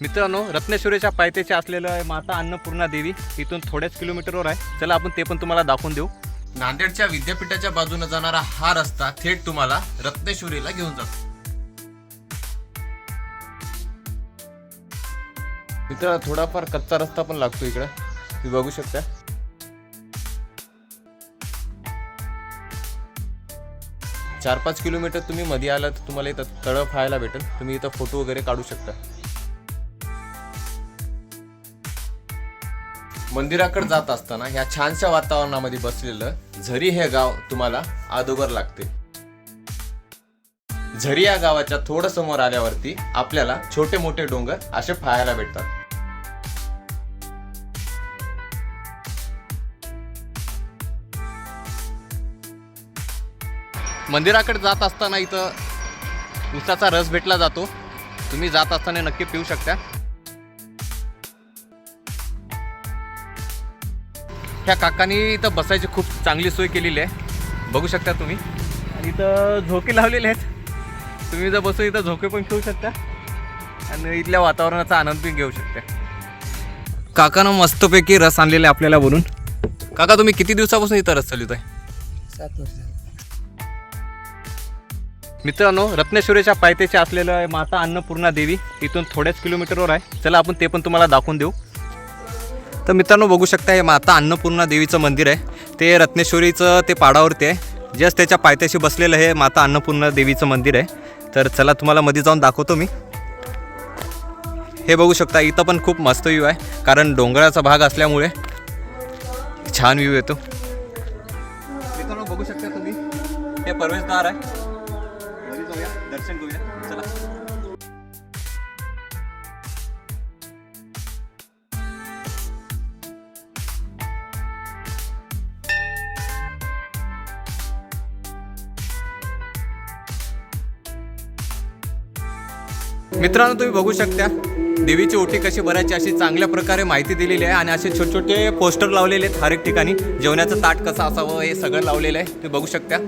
मित्रांनो रत्नेश्वरीच्या पायथ्याशी असलेलं आहे माता अन्नपूर्णा देवी. इथून थोड्याच किलोमीटरवर आहे. चला आपण ते पण तुम्हाला दाखवून देऊ. नांदेडच्या विद्यापीठाच्या बाजूने जाणारा हा रस्ता थेट तुम्हाला रत्नेश्वरीला घेऊन जातो. मित्र थोडाफार कच्चा रस्ता पण लागतो इकडं. तुम्ही बघू शकता. चार पाच किलोमीटर तुम्ही मध्ये आला तर तुम्हाला इथं तळं पाहायला भेटेल. तुम्ही इथं फोटो वगैरे काढू शकता. मंदिराकडे जात असताना ह्या छानशा वातावरणामध्ये बसलेलं झरी हे गाव तुम्हाला अदोगर लागते. झरी या गावाच्या थोडं समोर आल्यावरती आपल्याला छोटे मोठे डोंगर असे पाहायला भेटतात. मंदिराकडे जात असताना इथं उसाचा रस भेटला जातो. तुम्ही जात असताना नक्की पिऊ शकता. ह्या काकांनी इथं बसायची खूप चांगली सोय केलेली आहे. बघू शकता तुम्ही. आणि इथं झोके लावलेले आहेत. तुम्ही जर बसून इथं झोके पण खेळू शकता. आणि इथल्या वातावरणाचा आनंद पण घेऊ शकता. काकानं मस्तपैकी रस आणलेला आहे आपल्याला बोलून. काका तुम्ही किती दिवसापासून इथं रस चालवत आहे सात वर्ष. मित्रांनो रत्नेश्वरीच्या पायथ्याशी असलेलं आहे माता अन्नपूर्णा देवी. इथून थोड्याच किलोमीटरवर आहे. चला आपण ते पण तुम्हाला दाखवून देऊ. तर मित्रांनो बघू शकता हे माता अन्नपूर्णा देवीचं मंदिर आहे. ते रत्नेश्वरीचं ते पाडावरती आहे. जस्ट त्याच्या पायथ्याशी बसलेलं हे माता अन्नपूर्णा देवीचं मंदिर आहे. तर चला तुम्हाला मध्ये जाऊन दाखवतो मी. हे बघू शकता इथं पण खूप मस्त व्ह्यू आहे. कारण डोंगराचा भाग असल्यामुळे छान व्ह्यू येतो. मित्रांनो बघू शकता तुम्ही. हे प्रवेशद्वार आहे. दर्शन घेऊया चला. मित्रांनो तुम्ही बघू शकता देवीची ओटी कशी भरायची अशी चांगल्या प्रकारे माहिती दिलेली आहे आणि असे छोटे छोटे पोस्टर लावलेले आहेत हर एक ठिकाणी. जेवणाचं ताट कसं असावं हे सगळं लावलेलं आहे. तुम्ही बघू शकता.